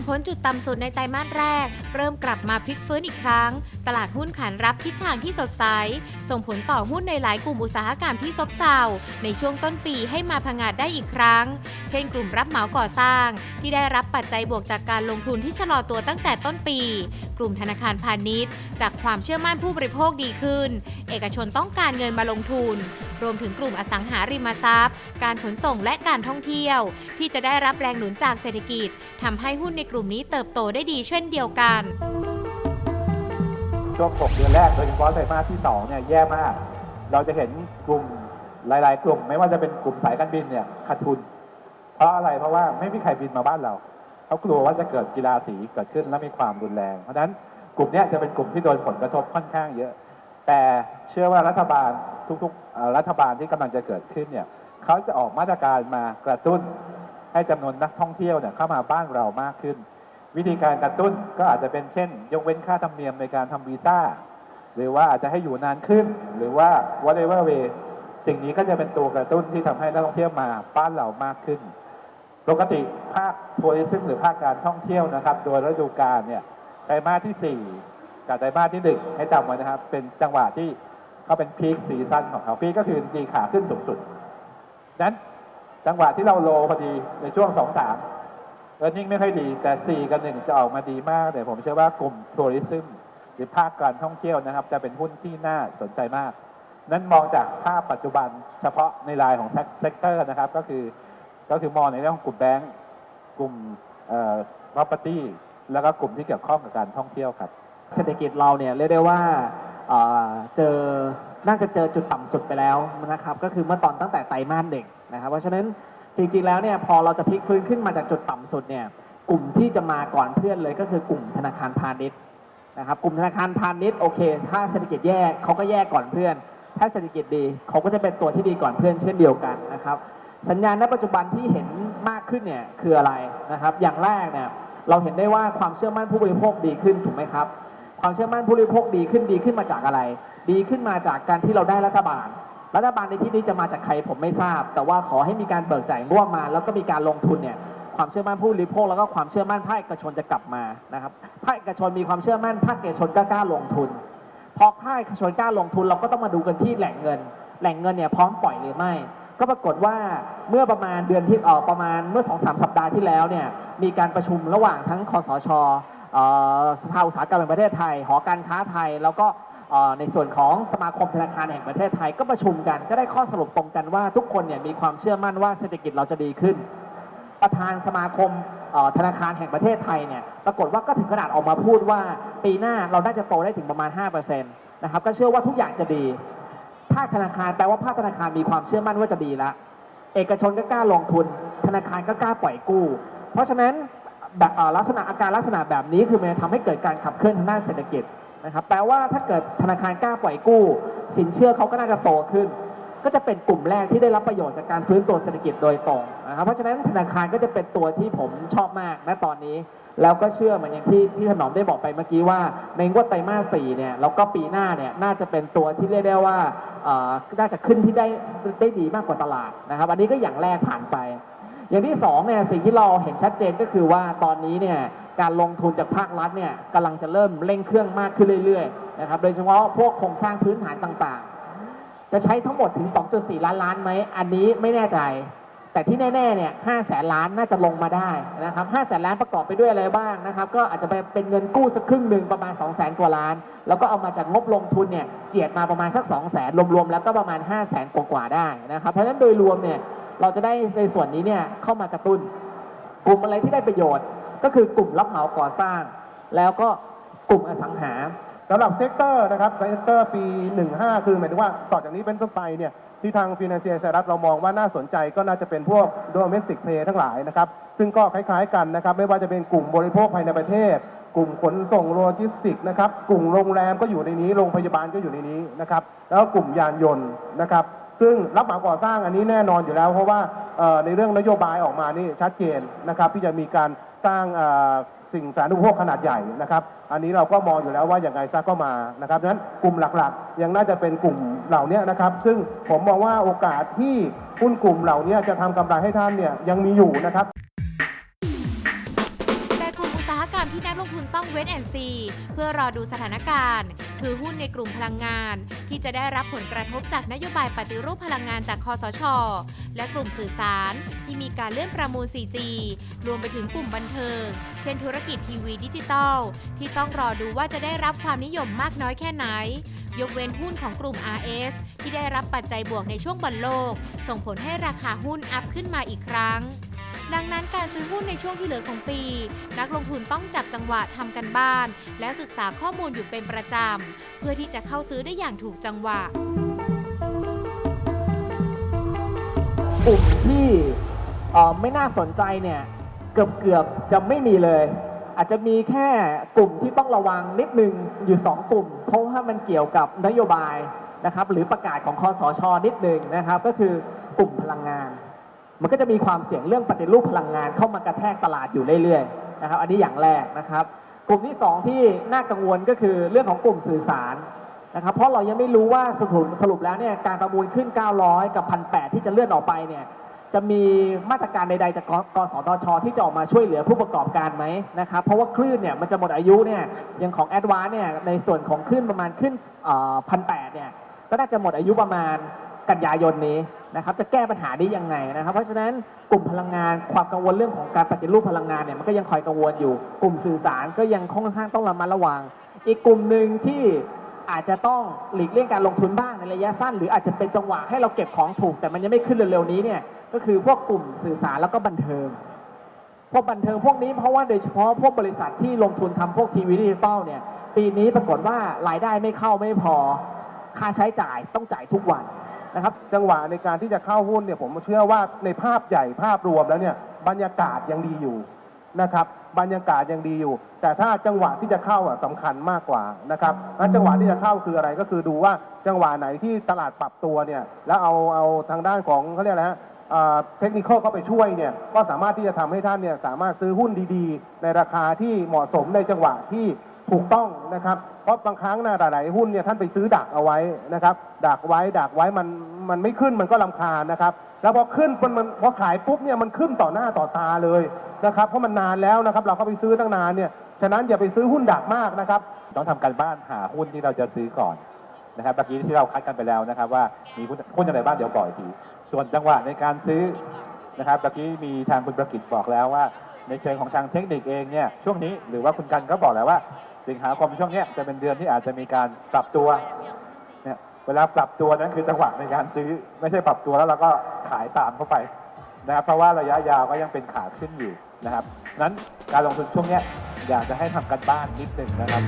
านพ้นจุดต่ำสุดในไตรมาสแรก เริ่มกลับมาพลิกฟื้นอีกครั้ง ตลาดหุ้นขานรับทิศทางที่สดใส ส่งผลต่อหุ้นในหลายกลุ่มอุตสาหกรรมที่ซบเซาในช่วงต้นปีให้มาพังาดได้อีกครั้ง เช่นกลุ่มรับเหมาก่อสร้าง ที่ได้รับปัจจัยบวกจากการลงทุนที่ชะลอตัวตั้งแต่ต้นปี กลุ่มธนาคารพาณิชย์ จากความเชื่อมั่นผู้บริโภคดีขึ้น เอกชนต้องการเงินมาลงทุน รวมถึงกลุ่มอสังหาริมทรัพย์ การขนส่งและการท่องเที่ยว ที่จะได้รับแรงหนุนจากเศรษฐกิจทำให้หุ้นในกลุ่มนี้เติบโตได้ดีเช่นเดียวกันช่วง 6 เดือนแรกโดยเฉพาะไตรมาสที่2เนี่ยแย่มาก เราจะเห็นกลุ่มหลาย ๆ กลุ่ม ไม่ว่าจะเป็นกลุ่มสายการบินเนี่ยขาดทุน เพราะอะไรเพราะว่าไม่มีใครบินมาบ้านเราเขากลัวว่าจะเกิดกีฬาสีเกิดขึ้นและมีความรุนแรง เพราะฉะนั้นกลุ่มนี้จะเป็นกลุ่มที่โดนผลกระทบค่อนข้างเยอะ แต่เชื่อว่ารัฐบาลทุกๆรัฐบาลที่กำลังจะเกิดขึ้นเนี่ยเขาจะออกมาตรการมากระตุ้น ให้จำนวนนักท่องเที่ยวเนี่ยเข้ามาบ้านเรามากขึ้น วิธีการกระตุ้นก็อาจจะเป็นเช่น ยกเว้นค่าธรรมเนียมในการทำวีซ่าหรือว่าอาจจะให้อยู่นานขึ้น หรือว่า whatever way สิ่งนี้ก็จะเป็นตัวกระตุ้นที่ทำให้นักท่องเที่ยวมาบ้านเรามากขึ้น ปกติภาคทัวริซึมหรือภาคการท่องเที่ยวนะครับ โดยฤดูกาลเนี่ยไตรมาสที่ 4 กับไตรมาสที่ 1 ให้จำไว้นะครับ เป็นจังหวะที่เขาเป็นพีคซีซั่นของเขาพีคก็คือดีขาขึ้นสูงสุดนั้น จังหวะที่เราโลพอดีในช่วง2-3เออร์เน็งไม่ค่อยดี แต่4กับ1จะออกมาดีมากแต่ผมเชื่อว่ากลุ่มทัวริซึมหรือภาคการท่องเที่ยวนะครับ จะเป็นหุ้นที่น่าสนใจมาก นั้นมองจากภาพปัจจุบันเฉพาะในรายของเซกเตอร์นะครับ ก็คือก็คือมองในเรื่องของกลุ่มแบงก์กลุ่มเอ่อ property แล้วก็กลุ่มที่เกี่ยวข้องกับการท่องเที่ยวครับ เศรษฐกิจเราเนี่ยเรียกได้ว่าเอ่อเจอ น่าจะเจอจุดต่ำสุดไปแล้วนะครับ ก็คือเมื่อตอนตั้งแต่ไตรมาสหนึ่งนะครับ เพราะฉะนั้นจริงๆแล้วเนี่ยพอเราจะพลิกฟื้นขึ้นมาจากจุดต่ำสุดเนี่ยกลุ่มที่จะมาก่อนเพื่อนเลยก็คือกลุ่มธนาคารพาณิชย์นะครับ กลุ่มธนาคารพาณิชย์โอเค ถ้าเศรษฐกิจแย่เขาก็แย่ก่อนเพื่อน ถ้าเศรษฐกิจดีเขาก็จะเป็นตัวที่ดีก่อนเพื่อนเช่นเดียวกันนะครับ สัญญาณณปัจจุบันที่เห็นมากขึ้นเนี่ยคืออะไรนะครับ อย่างแรกเนี่ยเราเห็นได้ว่าความเชื่อมั่นผู้บริโภคดีขึ้นถูกไหมครับ ความเชื่อมั่นผู้บริโภคดีขึ้นดีขึ้นมาจากอะไร ดีขึ้นมาจากการที่เราได้รัฐบาล รัฐบาลในที่นี้จะมาจากใครผมไม่ทราบ แต่ว่าขอให้มีการเบิกจ่ายงบมา แล้วก็มีการลงทุนเนี่ยความเชื่อมั่นผู้บริโภคแล้วก็ความเชื่อมั่นภาคเอกชนจะกลับมานะครับภาคเอกชนมีความเชื่อมั่นภาคเอกชนก็กล้าลงทุนพอภาคเอกชนกล้าลงทุนเราก็ต้องมาดูกันที่แหล่งเงิน แหล่งเงินเนี่ยพร้อมปล่อยหรือไม่ก็ปรากฏว่าเมื่อประมาณเดือนที่เออประมาณเมื่อ2อสสัปดาห์ที่แล้วเนี่ยมีการประชุมระหว่างทั้งคอสชเอ่อ สภาอุตสาหกรรมแห่งประเทศไทย หอการค้าไทย แล้วก็ในส่วนของสมาคมธนาคารแห่งประเทศไทยก็ประชุมกัน ก็ได้ข้อสรุปตรงกันว่าทุกคนเนี่ยมีความเชื่อมั่นว่าเศรษฐกิจเราจะดีขึ้น ประธานสมาคมธนาคารแห่งประเทศไทยเนี่ยปรากฏว่าก็ถึงขนาดออกมาพูดว่าปีหน้าเราน่าจะโตได้ถึงประมาณ 5%นะครับก็เชื่อว่าทุกอย่างจะดี ภาคธนาคารแปลว่าภาคธนาคารมีความเชื่อมั่นว่าจะดีล้วเอกชนก็กล้าลงทุน ธนาคารก็กล้าปล่อยกู้ เพราะฉะนั้น แบบลักษณะอาการลักษณะแบบนี้คือมันจะทำให้เกิดการขับเคลื่อนทางด้านเศรษฐกิจนะครับแปลว่าถ้าเกิดธนาคารกล้าปล่อยกู้ สินเชื่อเขาก็น่าจะโตขึ้น ก็จะเป็นกลุ่มแรกที่ได้รับประโยชน์จากการฟื้นตัวเศรษฐกิจโดยตรงนะครับเพราะฉะนั้นธนาคารก็จะเป็นตัวที่ผมชอบมากณตอนนี้ แล้วก็เชื่อเหมือนอย่างที่พี่ถนอมได้บอกไปเมื่อกี้ว่า ในงวดไตรมาสสี่เนี่ยแล้วก็ปีหน้าเนี่ยน่าจะเป็นตัวที่เรียกได้ว่าน่าจะขึ้นที่ได้ได้ดีมากกว่าตลาดนะครับอันนี้ก็อย่างแรกผ่านไป อย่างที่สองเนี่ยสิ่งที่เราเห็นชัดเจนก็คือว่าตอนนี้เนี่ยการลงทุนจากภาครัฐเนี่ยกำลังจะเริ่มเร่งเครื่องมากขึ้นเรื่อยๆนะครับโดยเฉพาะพวกโครงสร้างพื้นฐานต่างๆ จะใช้ทั้งหมดถึง 2.4 ล้านล้านไหมอันนี้ไม่แน่ใจ แต่ที่แน่ๆเนี่ย5แสนล้านน่าจะลงมาได้นะครับ5แสนล้านประกอบไปด้วยอะไรบ้างนะครับก็อาจจะไปเป็นเงินกู้สักครึ่งหนึ่งประมาณ2แสนกว่าล้าน แล้วก็เอามาจากงบลงทุนเนี่ยเจียดมาประมาณสัก2แสนรวมๆแล้วก็ประมาณ5แสนกว่าๆได้นะครับเพราะฉะนั้นโดยรวมเนี่ย เราจะได้ในส่วนนี้เนี่ยเข้ามากระตุ้น กลุ่มอะไรที่ได้ประโยชน์ ก็คือกลุ่มรับเหมาก่อสร้าง แล้วก็กลุ่มอสังหาสำหรับเซกเตอร์นะครับเซกเตอร์ปี 15 คือหมายถึงว่าต่อจากนี้เป็นต้นไปเนี่ยที่ทางฟินแลนเซียสหรัฐเรามองว่าน่าสนใจก็น่าจะเป็นพวก domestic play ทั้งหลายนะครับ ซึ่งก็คล้ายๆกันนะครับ ไม่ว่าจะเป็นกลุ่มบริโภคภายในประเทศ กลุ่มขนส่งโลจิสติกนะครับ กลุ่มโรงแรมก็อยู่ในนี้ โรงพยาบาลก็อยู่ในนี้นะครับ แล้วกลุ่มยานยนต์นะครับ ซึ่งรับเหมาก่อสร้างอันนี้แน่นอนอยู่แล้ว เพราะว่าในเรื่องนโยบายออกมานี่ชัดเจนนะครับที่จะมีการสร้างสิ่งสาธารณูปโภคขนาดใหญ่นะครับ อันนี้เราก็มองอยู่แล้วว่าอย่างไรซะก็มานะครับดังนั้นกลุ่มหลักๆ ยังน่าจะเป็นกลุ่มเหล่านี้นะครับ ซึ่งผมมองว่าโอกาสที่หุ้นกลุ่มเหล่านี้จะทำกำไรให้ท่านเนี่ยยังมีอยู่นะครับ ที่นักลงทุนต้องเวทแอนซีเพื่อรอดูสถานการณ์ คือหุ้นในกลุ่มพลังงาน ที่จะได้รับผลกระทบจากนโยบายปฏิรูปพลังงานจากคอสช และกลุ่มสื่อสารที่มีการเลื่อนประมูล 4G รวมไปถึงกลุ่มบันเทิง เช่นธุรกิจทีวีดิจิตอลที่ต้องรอดูว่าจะได้รับความนิยมมากน้อยแค่ไหน ยกเว้นหุ้นของกลุ่ม RS ที่ได้รับปัจจัยบวกในช่วงบอลโลก ส่งผลให้ราคาหุ้นอัพขึ้นมาอีกครั้ง ดังนั้นการซื้อหุ้นในช่วงที่เหลือของปี นักลงทุนต้องจับจังหวะทำกันบ้าน และศึกษาข้อมูลอยู่เป็นประจำ เพื่อที่จะเข้าซื้อได้อย่างถูกจังหวะ กลุ่มที่เอ่อไม่น่าสนใจเนี่ยเกือบเกือบๆจะไม่มีเลย อาจจะมีแค่กลุ่มที่ต้องระวังนิดนึงอยู่ 2 กลุ่ม เพราะว่ามันเกี่ยวกับนโยบายนะครับหรือประกาศของคอสชนิดนึงนะครับ ก็คือกลุ่มพลังงาน มันก็จะมีความเสี่ยงเรื่องปฏิรูปพลังงานเข้ามากระแทกตลาดอยู่เรื่อยๆนะครับ อันนี้อย่างแรกนะครับ กลุ่มที่ 2 ที่น่ากังวลก็คือเรื่องของกลุ่มสื่อสารนะครับ เพราะเรายังไม่รู้ว่าสรุปสรุปแล้วเนี่ยการประมูลขึ้น 900 กับ 1,800 ที่จะเลื่อนออกไปเนี่ยจะมีมาตรการใดๆจากกสทช ที่จะออกมาช่วยเหลือผู้ประกอบการไหมนะครับ เพราะว่าคลื่นเนี่ยมันจะหมดอายุเนี่ยอย่างของแอดวานเนี่ยในส่วนของขึ้นประมาณขึ้นพันแเนี่ยก็น่าจะหมดอายุประมาณกันยายนนี้ นะครับจะแก้ปัญหาได้ยังไงนะครับ เพราะฉะนั้นกลุ่มพลังงานความกังวลเรื่องของการปฏิรูปพลังงานเนี่ยมันก็ยังคอยกังวลอยู่ กลุ่มสื่อสารก็ยังค่อนข้างต้องระมัดระวัง อีกกลุ่มหนึ่งที่อาจจะต้องหลีกเลี่ยงการลงทุนบ้างในระยะสั้น หรืออาจจะเป็นจังหวะให้เราเก็บของถูก แต่มันยังไม่ขึ้นเร็วๆนี้เนี่ยก็คือพวกกลุ่มสื่อสารแล้วก็บันเทิงพวกบันเทิงพวกนี้เพราะว่าโดยเฉพาะพวกบริษัทที่ลงทุนทำพวกทีวีดิจิตอลเนี่ยปีนี้ปรากฏว่ารายได้ไม่เข้าไม่พอ ค่าใช้จ่ายต้องจ่ายทุกวัน นะครับ จังหวะในการที่จะเข้าหุ้นเนี่ยผมเชื่อว่าในภาพใหญ่ภาพรวมแล้วเนี่ยบรรยากาศยังดีอยู่นะครับบรรยากาศยังดีอยู่ แต่ถ้าจังหวะที่จะเข้าอะสำคัญมากกว่านะครับแล้วจังหวะที่จะเข้าคืออะไรก็คือดูว่าจังหวะไหนที่ตลาดปรับตัวเนี่ยแล้วเอาเอาทางด้านของเขาเรียกอะไรฮะเทคนิคเข้าไปช่วยเนี่ยก็สามารถที่จะทำให้ท่านเนี่ยสามารถซื้อหุ้นดีๆ ในราคาที่เหมาะสมในจังหวะที่ ถูกต้องนะครับ เพราะบางครั้งนะหลายๆหุ้นเนี่ยท่านไปซื้อดักเอาไว้นะครับ ดักไว้ดักไว้มันมันไม่ขึ้นมันก็ลำคาญนะครับ แล้วพอขึ้นมันมันพอขายปุ๊บเนี่ยมันขึ้นต่อหน้าต่อตาเลยนะครับ เพราะมันนานแล้วนะครับ เราก็ไปซื้อตั้งนานเนี่ยฉะนั้นอย่าไปซื้อหุ้นดักมากนะครับ ต้องทำการบ้านหาหุ้นที่เราจะซื้อก่อนนะครับเมื่อกี้ที่เราคัดกันไปแล้วนะครับ ว่ามีหุ้นหุ้นอะไรบ้างเดี๋ยวบอกอีกทีส่วนจังหวะในการซื้อนะครับเมื่อกี้มีทางคุณประกิตบอกแล้วว่า ในเชิงของทางเทคนิคเองเนี่ยช่วงนี้หรือว่าคุณกันก็บอกแล้วว่า สิงหาคมช่วงนี้จะเป็นเดือนที่อาจจะมีการปรับตัวเนี่ยเวลาปรับตัวนั้นคือจังหวะในการซื้อไม่ใช่ปรับตัวแล้วเราก็ขายตามเข้าไปนะครับเพราะว่าระยะยาวก็ยังเป็นขาขึ้นอยู่นะครับนั้นการลงทุนช่วงนี้อยากจะให้ทำกันบ้านนิดหนึ่งนะครับ